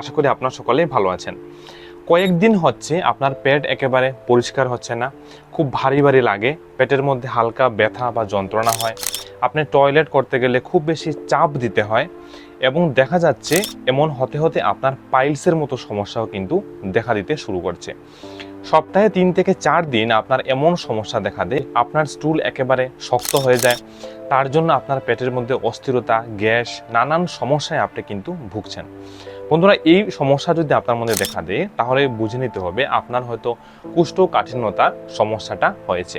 আশা করি আপনার সকলেই ভালো আছেন। কয়েকদিন হচ্ছে আপনার পেট একেবারে পরিষ্কার হচ্ছে না, খুব ভারী ভারী লাগে, পেটের মধ্যে হালকা ব্যথা বা যন্ত্রণা হয়। আপনি টয়লেট করতে গেলে খুব বেশি চাপ দিতে হয় এবং দেখা যাচ্ছে এমন হতে হতে আপনার পাইলসের মতো সমস্যাও কিন্তু দেখা দিতে শুরু করছে। সপ্তাহে তিন থেকে চার দিন আপনার এমন সমস্যা দেখা দেয়, আপনার স্টুল একেবারে শক্ত হয়ে যায়, তার জন্য আপনার পেটের মধ্যে অস্থিরতা, গ্যাস, নানান সমস্যায় আপনি কিন্তু ভুগছেন। বন্ধুরা, এই সমস্যা যদি আপনার মধ্যে দেখা দেয়, তাহলে বুঝে নিতে হবে আপনার হয়তো কুষ্ঠকাঠিন্যতার সমস্যাটা হয়েছে।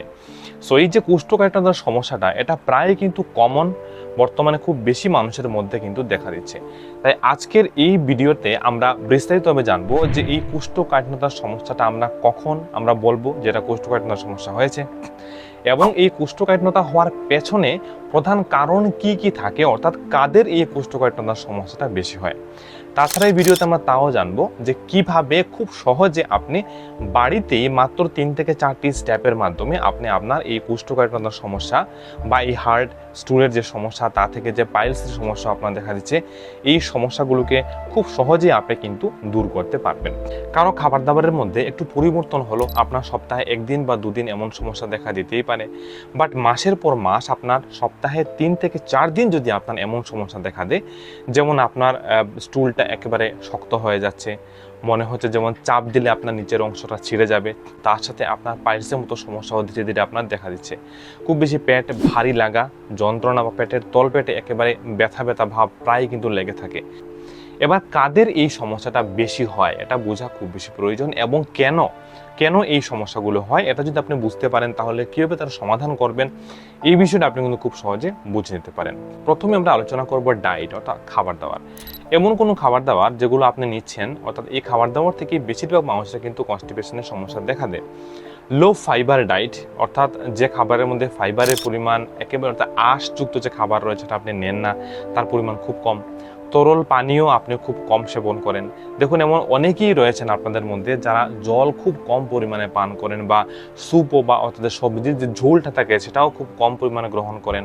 সো এই যে কুষ্ঠকাঠিন্যতার সমস্যাটা, এটা প্রায় কিন্তু কমন বর্তমানে খুব বেশি মানুষের মধ্যে কিন্তু দেখা দিচ্ছে। তাই আজকের এই ভিডিওতে আমরা বিস্তারিতভাবে জানব যে এই কুষ্ঠকাঠিন্যতার সমস্যাটা আমরা কখন আমরা বলব যেটা কুষ্ঠকাঠিন্যতার সমস্যা হয়েছে এবং এই কুষ্ঠকাঠিন্যতা হওয়ার পেছনে প্রধান কারণ কি কি থাকে, অর্থাৎ কাদের এই কুষ্ঠকাঠিন্যতার সমস্যাটা বেশি হয়। তাছাড়া এই ভিডিওতে আমরা তাও জানব যে কীভাবে খুব সহজে আপনি বাড়িতেই মাত্র তিন থেকে চারটি স্টেপের মাধ্যমে আপনি আপনার এই কুষ্ঠকাঠিন্যতার সমস্যা বা এই হার্ট, স্টুলের যে সমস্যা, তা থেকে যে পাইলসের সমস্যা আপনার দেখা দিচ্ছে, এই সমস্যাগুলোকে খুব সহজেই আপনি কিন্তু দূর করতে পারবেন। কারও খাবার দাবারের মধ্যে একটু পরিবর্তন হলো, আপনার সপ্তাহে একদিন বা দুদিন এমন সমস্যা দেখা দিতেই পারে। বাট মাসের পর মাস আপনার সপ্তাহে তিন থেকে চার দিন যদি আপনার এমন সমস্যা দেখা দেয়, যেমন আপনার স্টুলটা একেবারে শক্ত হয়ে যাচ্ছে। মনে হচ্ছে যেমন চাপ দিলে আপনার নিচের অংশটা ছিঁড়ে যাবে, তার সাথে আপনার পাইলসের মতো সমস্যাও ধীরে ধীরে আপনার দেখা দিচ্ছে। খুব বেশি পেট ভারী লাগা, যন্ত্রণা বা পেটের তল পেটে একেবারে ব্যথা ব্যথা ভাব প্রায় কিন্তু লেগে থাকে। এবার কাদের এই সমস্যাটা বেশি হয়, এটা বোঝা খুব বেশি প্রয়োজন এবং কেন? কেন এই সমস্যাগুলো হয়, এটা যদি আপনি বুঝতে পারেন, তাহলে কীভাবে তার সমাধান করবেন, এই বিষয়টা আপনি কিন্তু খুব সহজে বুঝে নিতে পারেন। প্রথমে আমরা আলোচনা করব ডায়েট অর্থাৎ খাবার দাবার। এমন কোনো খাবার দাবার যেগুলো আপনি নিচ্ছেন, অর্থাৎ এই খাবার দাবার থেকে বেশিরভাগ মানুষের কিন্তু কনস্টিপেশনের সমস্যা দেখা দেয়। লো ফাইবার ডায়েট অর্থাৎ যে খাবারের মধ্যে ফাইবারের পরিমাণ একেবারে অর্থাৎ আঁশযুক্ত যে খাবার রয়েছে, সেটা আপনি নেন না, তার পরিমাণ খুব কম। তরল পানীয় আপনি খুব কম সেবন করেন। দেখুন, এমন অনেকেই রয়েছেন আপনাদের মধ্যে যারা জল খুব কম পরিমাণে পান করেন বা স্যুপও বা অর্থাৎ সবজির যে ঝোলটা থাকে সেটাও খুব কম পরিমাণে গ্রহণ করেন।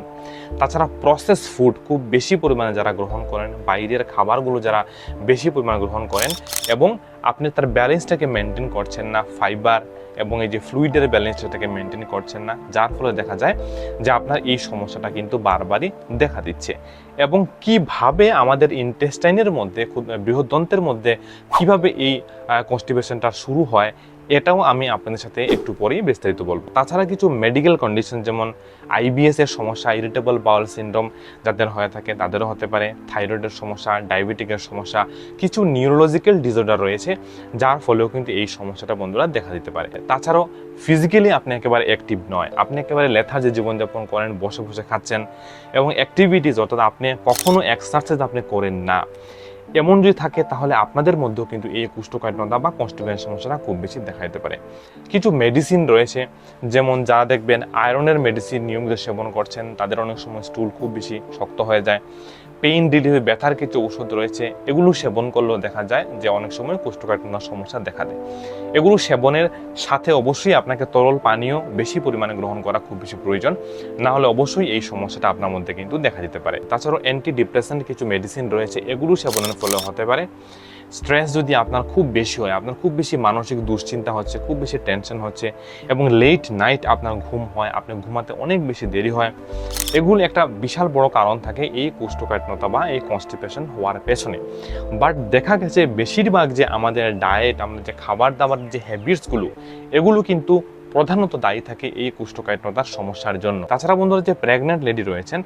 তাছাড়া প্রসেস ফুড খুব বেশি পরিমাণে যারা গ্রহণ করেন, বাইরের খাবারগুলো যারা বেশি পরিমাণে গ্রহণ করেন এবং আপনি তার ব্যালেন্সটাকে মেনটেন করছেন না ফাইবার এবং এই যে ফ্লুইডের ব্যালেন্স সেটাকে মেনটেন করছেন না, যার ফলে দেখা যায় যে আপনার এই সমস্যাটা কিন্তু বারবারই দেখা দিচ্ছে। এবং কীভাবে আমাদের ইন্টেস্টাইনের মধ্যে বৃহদন্তের মধ্যে কীভাবে এই কনস্টিপেশনটা শুরু হয় এটাও আমি আপনাদের সাথে একটু পরেই বিস্তারিত বলব। তাছাড়া কিছু মেডিকেল কন্ডিশন যেমন আইবিএস এর সমস্যা ইরিটেবল বাউল সিনড্রোম যাদের হয়ে থাকে তাদেরও হতে পারে থাইরয়েডের সমস্যা ডায়াবেটিকের সমস্যা, কিছু নিউরোলজিক্যাল ডিসঅর্ডার রয়েছে, যার ফলেও কিন্তু এই সমস্যাটা বন্ধুরা দেখা দিতে পারে। তাছাড়াও ফিজিক্যালি আপনি একেবারে অ্যাক্টিভ নয়, আপনি একেবারে লেথা যে জীবনযাপন করেন, বসে বসে খাচ্ছেন এবং অ্যাক্টিভিটিস অর্থাৎ আপনি কখনো এক্সারসাইজ আপনি করেন না। এমন যদি থাকে, তাহলে আপনাদের মধ্যেও কিন্তু এই কুষ্ঠকাঠিন্যতা বা কনস্টিপেশন সমস্যাটা খুব বেশি দেখা দিতে পারে। কিছু মেডিসিন রয়েছে, যেমন যারা দেখবেন আয়রনের মেডিসিন নিয়মিত সেবন করছেন, তাদের অনেক সময় স্টুল খুব বেশি শক্ত হয়ে যায়। পেইন রিলিফে ব্যথার কিছু ওষুধ রয়েছে, এগুলো সেবন করলেও দেখা যায় যে অনেক সময় কোষ্ঠকাঠিন্য সমস্যা দেখা দেয়। এগুলো সেবনের সাথে অবশ্যই আপনাকে তরল পানীয় বেশি পরিমাণে গ্রহণ করা খুব বেশি প্রয়োজন। না হলে অবশ্যই এই সমস্যাটা আপনার মধ্যে কিন্তু দেখা দিতে পারে। তাছাড়াও অ্যান্টি ডিপ্রেশন কিছু মেডিসিন রয়েছে, এগুলো সেবনের ফলে হতে পারে। স্ট্রেস যদি আপনার খুব বেশি হয়, আপনার খুব বেশি মানসিক দুশ্চিন্তা হচ্ছে, খুব বেশি টেনশন হচ্ছে এবং লেট নাইট আপনার ঘুম হয়, আপনি ঘুমাতে অনেক বেশি দেরি হয়, এগুলো একটা বিশাল বড় কারণ থাকে এই কোষ্ঠকাঠিন্যতা বা এই কনস্টিপেশন হওয়ার পেছনে। বাট দেখা গেছে বেশিরভাগ যে আমাদের ডায়েট আমাদের যে খাবার দাবার, যে হ্যাবিটসগুলো এগুলো কিন্তু প্রধানত দায়ী থাকে এই কুষ্ঠকাঠিন্যতার সমস্যার জন্য। তাছাড়া বন্ধুরা যে প্রেগনেন্ট লেডি রয়েছেন,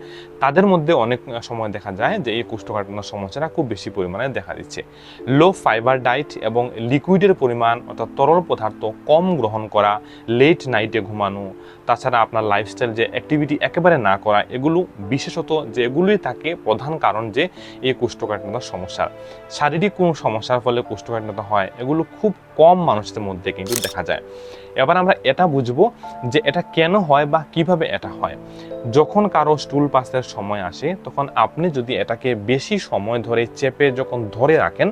তাদের মধ্যে অনেক সময় দেখা যায় যে এই কুষ্ঠকাঠিন্যর সমস্যাটা খুব বেশি পরিমাণে দেখা দিচ্ছে। লো ফাইবার ডায়েট এবং লিকুইডের পরিমাণ অর্থাৎ তরল পদার্থ কম গ্রহণ করা লেট নাইটে ঘুমানো তাছাড়া আপনার লাইফস্টাইল যে অ্যাক্টিভিটি একেবারে না করা, এগুলো বিশেষত যে এগুলোই থাকে প্রধান কারণ যে এই কুষ্ঠকাঠিন্যতার সমস্যার শারীরিক কোনো সমস্যার ফলে কুষ্ঠকাঠিন্যতা হয়, এগুলো খুব কম মানুষদের মধ্যে কিন্তু দেখা যায়। এবার আমরা এটা বুঝব যে এটা কেন হয় বা কীভাবে এটা হয়। যখন কারও স্টুল পাসের সময় আসে, তখন আপনি যদি এটাকে বেশি সময় ধরে চেপে যখন ধরে রাখেন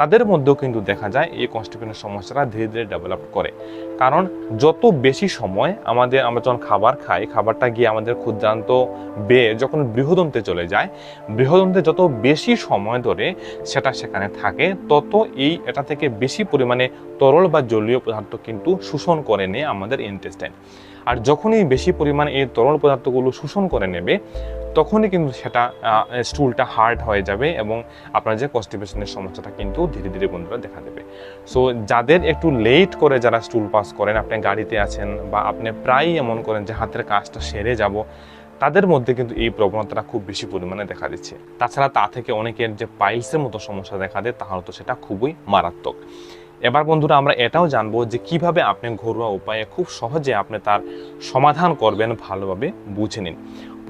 তাদের মধ্যেও কিন্তু দেখা যায় এই কনস্টিপেশনের সমস্যাটা ধীরে ধীরে ডেভেলপ করে। কারণ যত বেশি সময় আমাদের, আমরা যখন খাবার খাই, খাবারটা গিয়ে আমাদের ক্ষুদ্রান্ত বেয়ে যখন বৃহদন্তে চলে যায়, বৃহদন্তে যত বেশি সময় ধরে সেটা সেখানে থাকে, তত এই এটা থেকে বেশি পরিমাণে তরল বা জলীয় পদার্থ কিন্তু শোষণ করে নেয় আমাদের ইন্টেস্টাইন আর যখনই বেশি পরিমাণে এই তরল পদার্থগুলো শোষণ করে নেবে তখনই কিন্তু সেটা স্টুলটা হার্ড হয়ে যাবে এবং আপনার যে কনস্টিপেশনের সমস্যাটা কিন্তু ধীরে ধীরে বন্ধুরা দেখা দেবে। সো যাদের একটু লেট করে যারা স্টুল পাস করেন, আপনি গাড়িতে আছেন বা আপনি প্রায়ই এমন করেন যে হাতের কাজটা সেরে যাব, তাদের মধ্যে কিন্তু এই প্রবণতাটা খুব বেশি পরিমাণে দেখা দিচ্ছে। তাছাড়া তা থেকে অনেকের যে পাইলসের মতো সমস্যা দেখা দেয়, তাহলে তো সেটা খুবই মারাত্মক। এবার বন্ধুরা আমরা এটাও জানব যে কীভাবে আপনি ঘরোয়া উপায়ে খুব সহজে আপনি তার সমাধান করবেন ভালোভাবে বুঝে নিন।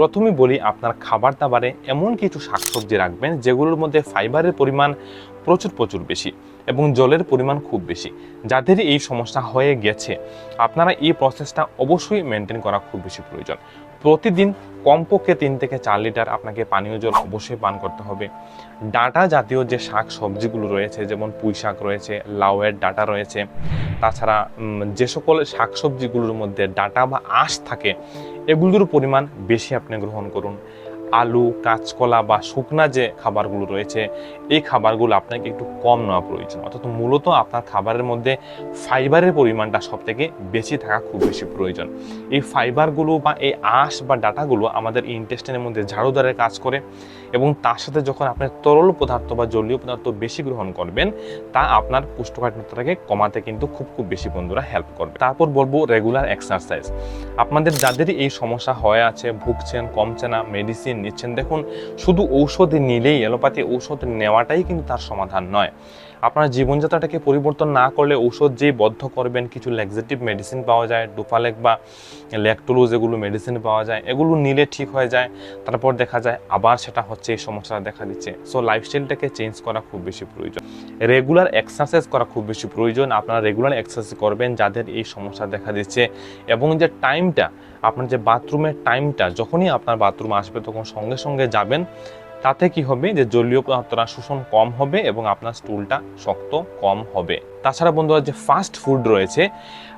প্রথমে বলি, আপনার খাবার দাবারে এমন কিছু শাকসবজি রাখবেন যেগুলোর মধ্যে ফাইবারের পরিমাণ প্রচুর প্রচুর বেশি। এবং জলের পরিমাণ খুব বেশি। যাদের এই সমস্যা হয়ে গেছে, আপনারা এই প্রসেসটা অবশ্যই মেনটেন করা খুব বেশি প্রয়োজন। প্রতিদিন কমপক্ষে তিন থেকে চার লিটার আপনাকে পানীয় জল অবশ্যই পান করতে হবে। ডাটা জাতীয় যে শাক সবজিগুলো রয়েছে, যেমন পুঁই শাক রয়েছে, লাউয়ের ডাটা রয়েছে, তাছাড়া যে সকল শাক সবজিগুলোর মধ্যে ডাটা বা আঁশ থাকে, এগুলোর পরিমাণ বেশি আপনি গ্রহণ করুন। আলু, কাঁচকলা বা শুকনা যে খাবারগুলো রয়েছে, এই খাবারগুলো আপনাকে একটু কম নেওয়া প্রয়োজন। অর্থাৎ মূলত আপনার খাবারের মধ্যে ফাইবারের পরিমাণটা সব থেকে বেশি থাকা খুব বেশি প্রয়োজন। এই ফাইবারগুলো বা এই আঁশ বা ডাটাগুলো আমাদের ইন্টেস্টাইনের মধ্যে ঝাড়ুদারের কাজ করে এবং তার সাথে যখন আপনি তরল পদার্থ বা জলীয় পদার্থ বেশি গ্রহণ করবেন, তা আপনার কোষ্ঠকাঠিন্যতাকে কমাতে কিন্তু খুব খুব বেশি বন্ধুরা হেল্প করবে। তারপর বলব রেগুলার এক্সারসাইজ আপনাদের যাদেরই এই সমস্যা হয়ে আছে, ভুগছেন কমছে না মেডিসিন নিচ্ছেন। দেখুন শুধু ঔষধ নিলেই অ্যালোপ্যাথি ঔষধ নেওয়াটাই কিন্তু তার সমাধান নয়। আপনার জীবনযাত্রাটাকে পরিবর্তন না করলে ঔষধ যেই বদ্ধ করবেন, কিছু ল্যাক্সেটিভ মেডিসিন পাওয়া যায় ডুফালেক বা ল্যাকটোলোজ এগুলো মেডিসিন পাওয়া যায়, এগুলো নিলে ঠিক হয়ে যায়। তারপর দেখা যায় আবার সেটা হচ্ছে এই সমস্যাটা দেখা দিচ্ছে। সো লাইফস্টাইলটাকে চেঞ্জ করা খুব বেশি প্রয়োজন। রেগুলার এক্সারসাইজ করা খুব বেশি প্রয়োজন। আপনারা রেগুলার এক্সারসাইজ করবেন, যাদের এই সমস্যা দেখা দিচ্ছে। এবং যে টাইমটা আপনার যে বাথরুমের টাইমটা যখনই আপনার বাথরুম আসবে, তখন সঙ্গে সঙ্গে যাবেন। তাতে কি হবে যে জলীয় পদার্থটা শোষণ কম হবে এবং আপনার স্টুলটা শক্ত কম হবে। তাছাড়া বন্ধুরা যে ফাস্ট ফুড রয়েছে,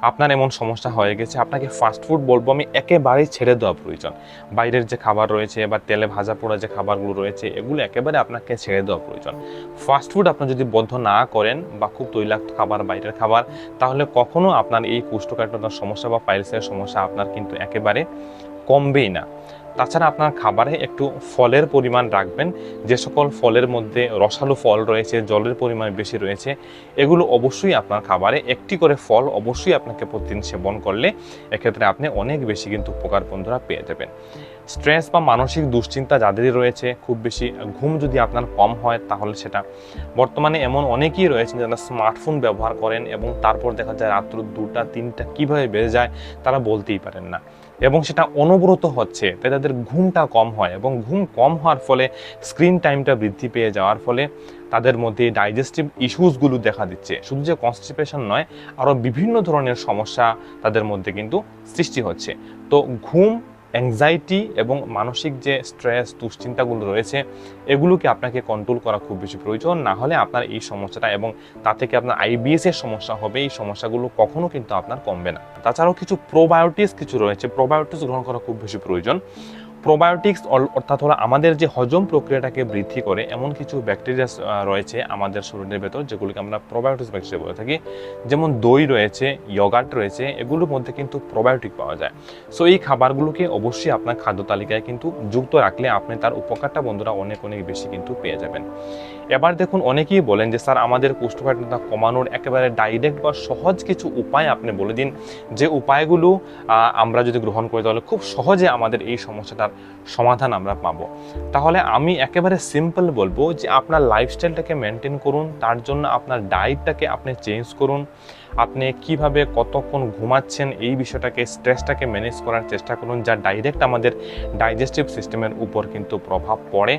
আপনার এমন সমস্যা হয়ে গেছে, আপনাকে ফাস্ট ফুড বলব আমি একেবারেই ছেড়ে দেওয়া প্রয়োজন। বাইরের যে খাবার রয়েছে বা তেলে ভাজা পোড়া যে খাবারগুলো রয়েছে, এগুলো একেবারে আপনাকে ছেড়ে দেওয়া প্রয়োজন। ফাস্ট ফুড আপনি যদি বদ্ধ না করেন বা খুব তৈলাক্ত খাবার, বাইরের খাবার, তাহলে কখনো আপনার এই কোষ্ঠকাঠিন্যতার সমস্যা বা পাইলসের সমস্যা আপনার কিন্তু একেবারে কমবেই না। তাছাড়া আপনার খাবারে একটু ফলের পরিমাণ রাখবেন। যে সকল ফলের মধ্যে রসালো ফল রয়েছে, জলের পরিমাণ বেশি রয়েছে, এগুলো অবশ্যই আপনার খাবারে একটি করে ফল অবশ্যই আপনাকে প্রতিদিন সেবন করলে এক্ষেত্রে আপনি অনেক বেশি কিন্তু উপকার বন্ধুরা পেয়ে যাবেন। স্ট্রেস বা মানসিক দুশ্চিন্তা যাদেরই রয়েছে, খুব বেশি ঘুম যদি আপনার কম হয় তাহলে সেটা। বর্তমানে এমন অনেকেই রয়েছেন যারা স্মার্টফোন ব্যবহার করেন এবং তারপর দেখা যায় রাত্র দুটা, তিনটা কীভাবে বেড়ে যায় তারা বলতেই পারেন না। এবং সেটা অনবরত হচ্ছে, তাই তাদের ঘুমটা কম হয় এবং ঘুম কম হওয়ার ফলে স্ক্রিন টাইমটা বৃদ্ধি পেয়ে যাওয়ার ফলে তাদের মধ্যে ডাইজেস্টিভ ইস্যুসগুলো দেখা দিচ্ছে। শুধু যে কনস্টিপেশন নয় আরও বিভিন্ন ধরনের সমস্যা তাদের মধ্যে কিন্তু সৃষ্টি হচ্ছে। তো ঘুম অ্যাংজাইটি এবং মানসিক যে স্ট্রেস দুশ্চিন্তাগুলো রয়েছে, এগুলোকে আপনাকে কন্ট্রোল করা খুব বেশি প্রয়োজন। না হলে আপনার এই সমস্যাটা এবং তা থেকে আপনার আইবিএস এর সমস্যা হবে, এই সমস্যাগুলো কখনো কিন্তু আপনার কমবে না। তাছাড়াও কিছু প্রোবায়োটিক্স কিছু রয়েছে প্রোবায়োটিক্স গ্রহণ করা খুব বেশি প্রয়োজন। প্রোবায়োটিক্স অর্থাৎ হলো আমাদের যে হজম প্রক্রিয়াটাকে বৃদ্ধি করে এমন কিছু ব্যাকটেরিয়া রয়েছে আমাদের শরীরের ভেতর যেগুলিকে আমরা প্রোবায়োটিক্স ব্যাকটেরিয়া বলে থাকি। যেমন দই রয়েছে ইয়োগার্ট রয়েছে, এগুলোর মধ্যে কিন্তু প্রোবায়োটিক পাওয়া যায়। সো এই খাবারগুলোকে অবশ্যই আপনার খাদ্য তালিকায় কিন্তু যুক্ত রাখলে আপনি তার উপকারটা বন্ধুরা অনেক অনেক বেশি কিন্তু পেয়ে যাবেন। এবার দেখুন অনেকেই বলেন যে, স্যার, আমাদের কোষ্ঠকাঠিন্যতা কমানোর একেবারে ডাইরেক্ট বা সহজ কিছু উপায় আপনি বলে দিন। যে উপায়গুলো আমরা যদি গ্রহণ করি, তাহলে খুব সহজে আমাদের এই সমস্যাটার সমাধান আমরা পাবো। তাহলে আমি একেবারে সিম্পল বলব যে, আপনার লাইফস্টাইলটাকে মেনটেন করুন, তার জন্য আপনার ডায়েটটাকে আপনি চেঞ্জ করুন। আপনি কীভাবে কতক্ষণ ঘুমাচ্ছেন, এই বিষয়টাকে স্ট্রেসটাকে ম্যানেজ করার চেষ্টা করুন, যা ডাইরেক্ট আমাদের ডাইজেস্টিভ সিস্টেমের উপর কিন্তু প্রভাব পড়ে।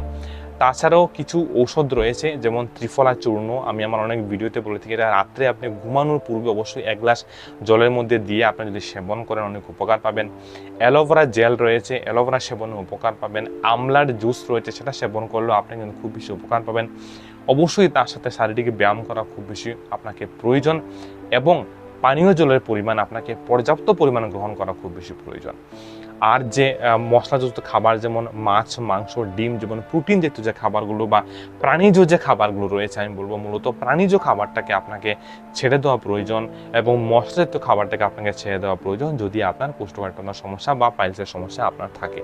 তাছাড়াও কিছু ঔষধ রয়েছে, যেমন ত্রিফলা চূর্ণ। আমি আমার অনেক ভিডিওতে বলে থাকি, এটা রাত্রে আপনি ঘুমানোর পূর্বে অবশ্যই এক গ্লাস জলের মধ্যে দিয়ে আপনি যদি সেবন করেন, অনেক উপকার পাবেন। অ্যালোভেরা জেল রয়েছে, অ্যালোভেরা সেবনে উপকার পাবেন। আমলার জুস রয়েছে, সেটা সেবন করলেও আপনি কিন্তু খুব বেশি উপকার পাবেন। অবশ্যই তার সাথে শারীরিক ব্যায়াম করা খুব বেশি আপনাকে প্রয়োজন এবং পানীয় জলের পরিমাণ, আপনাকে পর্যাপ্ত পরিমাণ গ্রহণ করা খুব বেশি প্রয়োজন। আর যে মশলাযুক্ত খাবার যেমন মাছ, মাংস, ডিম যেমন প্রোটিন জাতীয় যে খাবারগুলো বা প্রাণীজ যে খাবারগুলো রয়েছে, আমি বলব মূলত প্রাণীজ খাবারটাকে আপনাকে ছেড়ে দেওয়া প্রয়োজন এবং মশলাজাতীয় খাবারটাকে আপনাকে ছেড়ে দেওয়া প্রয়োজন যদি আপনার কোষ্ঠকাঠিন্যের সমস্যা বা পাইলসের সমস্যা আপনার থাকে।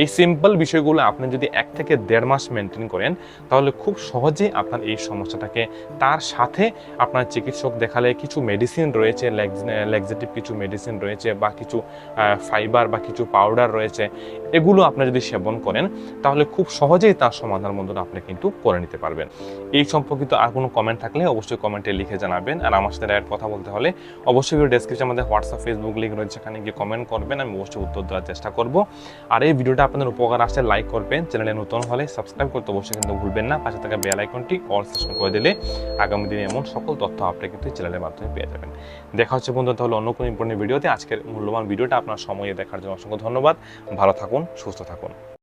এই সিম্পল বিষয়গুলো আপনি যদি এক থেকে দেড় মাস মেনটেন করেন, তাহলে খুব সহজেই আপনার এই সমস্যাটাকে, তার সাথে আপনার চিকিৎসক দেখালে কিছু মেডিসিন রয়েছে লেগজেটিভ কিছু মেডিসিন রয়েছে বা কিছু ফাইবার বা কিছু পাউডার রয়েছে, এগুলো আপনি যদি সেবন করেন, তাহলে খুব সহজেই তার সমাধান মধ্যে আপনি কিন্তু করে নিতে পারবেন। এই সম্পর্কিত আর কোনো কমেন্ট থাকলে অবশ্যই কমেন্টে লিখে জানাবেন, আর আমার সাথে ডাইরেক্ট কথা বলতে হলে অবশ্যই ভিডিও ডেসক্রিপশনে আমাদের হোয়াটসঅ্যাপ ফেসবুক লিঙ্ক রয়েছে, সেখানে গিয়ে কমেন্ট করবেন, আমি অবশ্যই উত্তর দেওয়ার চেষ্টা করব। আর এই ভিডিওটা আপনাদের উপকার আসলে লাইক করবেন। চ্যানেলে নতুন হলে সাবস্ক্রাইব করতে অবশ্যই কিন্তু ভুলবেন না। পাশে থাকা বেল আইকনটি অল সেশন করে দিলে আগামী দিনে এমন সকল তথ্য আপনি কিন্তু চ্যানেলের মাধ্যমে পেয়ে যাবেন। দেখা হচ্ছে বন্ধু তাহলে অন্য কোনো ইম্পর্টেন্ট ভিডিওতে আজকের মূল্যবান ভিডিওটা আপনার সময়ে দেখার জন্য অসংখ্য ধন্যবাদ। ভালো থাকুন, সুস্থ থাকুন।